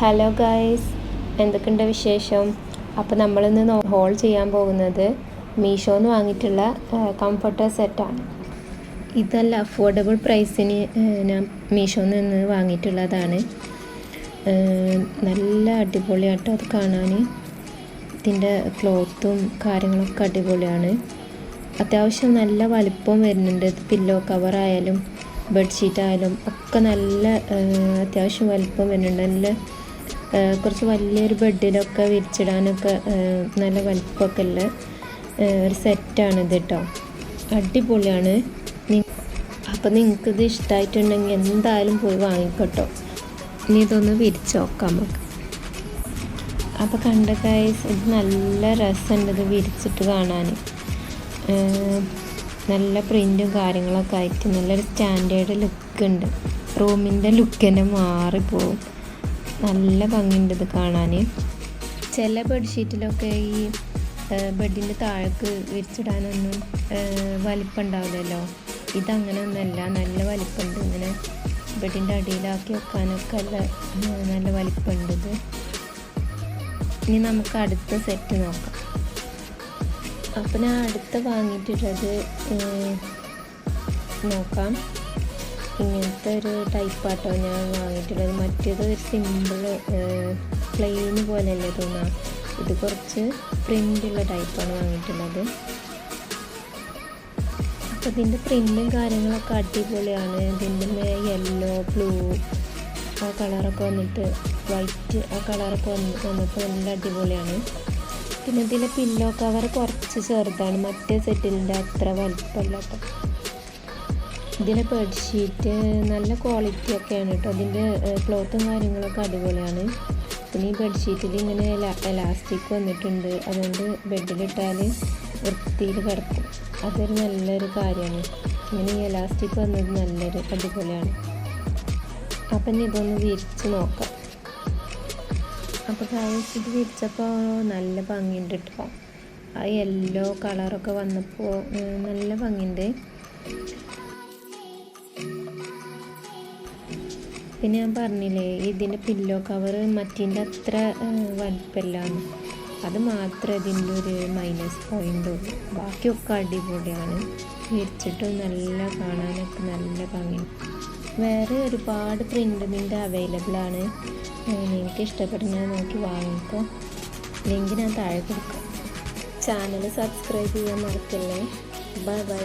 Hello guys എന്തൊക്കെയുണ്ട് വിശേഷം? അപ്പോൾ നമ്മളിന്ന് ഹോൾ ചെയ്യാൻ പോകുന്നത് മീഷോന്ന് വാങ്ങിയിട്ടുള്ള കംഫർട്ടർ സെറ്റാണ് ഇതല്ല അഫോർഡബിൾ പ്രൈസിന് ഞാൻ മീഷോന്ന് നിന്ന് വാങ്ങിയിട്ടുള്ളതാണ്. നല്ല അടിപൊളിയാട്ടോ അത് കാണാൻ ഇതിന്റെ ക്ലോത്തും കാര്യങ്ങളൊക്കെ അടിപൊളിയാണ്. അത്യാവശ്യം നല്ല വലിപ്പം വരുന്നുണ്ട്. പില്ലോ കവറായാലും ബെഡ്ഷീറ്റ് ആയാലും ഒക്കെ നല്ല അത്യാവശ്യം വലിപ്പം വരുന്നുണ്ട്. നല്ല കുറച്ച് വലിയൊരു ബെഡിലൊക്കെ വിരിച്ചിടാനൊക്കെ നല്ല വലിപ്പമൊക്കെ ഉള്ള ഒരു സെറ്റാണ് ഇത് കേട്ടോ അടിപൊളിയാണ്. അപ്പോൾ നിങ്ങൾക്കിത് ഇഷ്ടമായിട്ടുണ്ടെങ്കിൽ എന്തായാലും പോയി വാങ്ങിക്കോട്ടോ. ഇനി ഇതൊന്ന് വിരിച്ച് നോക്കാം നമുക്ക്. അപ്പോൾ കണ്ട കൈസ് ഇത് നല്ല രസമുണ്ട് ഇത് വിരിച്ചിട്ട് കാണാൻ നല്ല പ്രിന്റും കാര്യങ്ങളൊക്കെ ആയിട്ട് നല്ലൊരു സ്റ്റാൻഡേർഡ് ലുക്ക് ഉണ്ട്. റൂമിന്റെ ലുക്ക് തന്നെ മാറിപ്പോവും. നല്ല ഭംഗിയുണ്ട് ഇത് കാണാൻ. ചില ബെഡ്ഷീറ്റിലൊക്കെ ഈ ബെഡിന്റെ താഴേക്ക് വിരിച്ചിടാനൊന്നും വലിപ്പം ഉണ്ടാവില്ലല്ലോ ഇതങ്ങനെ ഒന്നല്ല നല്ല വലിപ്പമുണ്ട് ഇങ്ങനെ ബെഡിന്റെ അടിയിലാക്കി വെക്കാനൊക്കെ നല്ല നല്ല വലിപ്പമുണ്ട് ഇത്. ഇനി നമുക്ക് അടുത്ത സെറ്റ് നോക്കാം. അപ്പം ഞാൻ അടുത്ത വാങ്ങിയിട്ടുള്ളത് നോക്കാം. ഇങ്ങനത്തെ ഒരു ടൈപ്പാട്ടോ ഞാൻ വാങ്ങിയിട്ടുള്ളത്. മറ്റേത് ഒരു സിമ്പിൾ പ്ലെയിൻ പോലെയല്ലേ തോന്നാം. ഇത് കുറച്ച് പ്രിന്റുള്ള ടൈപ്പാണ് വാങ്ങിയിട്ടുള്ളത്. അപ്പോൾ ഇതിന്റെ പ്രിന്റും കാര്യങ്ങളൊക്കെ അടിപൊളിയാണ്. ഇതിന്റെ യെല്ലോ ബ്ലൂ ആ കളറൊക്കെ വന്നിട്ട് വൈറ്റ് ആ കളറൊക്കെ വന്നിട്ട് വന്നപ്പോൾ നല്ല അടിപൊളിയാണ്. പിന്നെ ഇതിലെ പില്ലോ കവർ കുറച്ച് ചെറുതാണ്. മറ്റേ സെറ്റിലിന്റെ അത്ര വലിപ്പമല്ല ഇതിലെ ബെഡ്ഷീറ്റ് നല്ല ക്വാളിറ്റി ഒക്കെയാണ് കേട്ടോ അതിന്റെ ക്ലോത്തും കാര്യങ്ങളൊക്കെ അടിപൊളിയാണ്. പിന്നെ ഈ ബെഡ്ഷീറ്റിൽ ഇങ്ങനെ എലാസ്റ്റിക് വന്നിട്ടുണ്ട്. അതുകൊണ്ട് ബെഡിലിട്ടാൽ വൃത്തിയിൽ കിടക്കും. അതൊരു നല്ലൊരു കാര്യമാണ്. ഇങ്ങനെ ഈ എലാസ്റ്റിക് വന്നത് നല്ലൊരു അടിപൊളിയാണ്. അപ്പം ഇനി ഇതൊന്ന് വിരിച്ച് നോക്കാം. അപ്പോൾ ഗായസ് ഇത് വിരിച്ചപ്പോൾ നല്ല ഭംഗിയുണ്ട് കേട്ടോ ആ യെല്ലോ കളറൊക്കെ വന്നപ്പോൾ നല്ല ഭംഗിയുണ്ട്. പിന്നെ ഞാൻ പറഞ്ഞില്ലേ ഇതിന്റെ പില്ലോ കവർ മറ്റിന്റെ അത്ര വലിപ്പമില്ലാന്ന് അത് മാത്രമേ ഇതിന്റെ ഒരു മൈനസ് പോയിന്റ് ഉള്ളൂ. ബാക്കിയൊക്കെ അടിപൊളിയാണ്. വിരിച്ചിട്ട് നല്ല കാണാനൊക്കെ നല്ല ഭംഗി വേറെ ഒരുപാട് പ്രിന്റ് ഇതിന്റെ അവൈലബിൾ ആണ്. നിങ്ങൾക്ക് ഇഷ്ടപ്പെടുന്ന നോക്കി വാങ്ങിക്കോ. ലിങ്ക് ഞാൻ താഴെ കൊടുക്കാം. ചാനൽ സബ്സ്ക്രൈബ് ചെയ്യാൻ മറക്കല്ലേ. Bye bye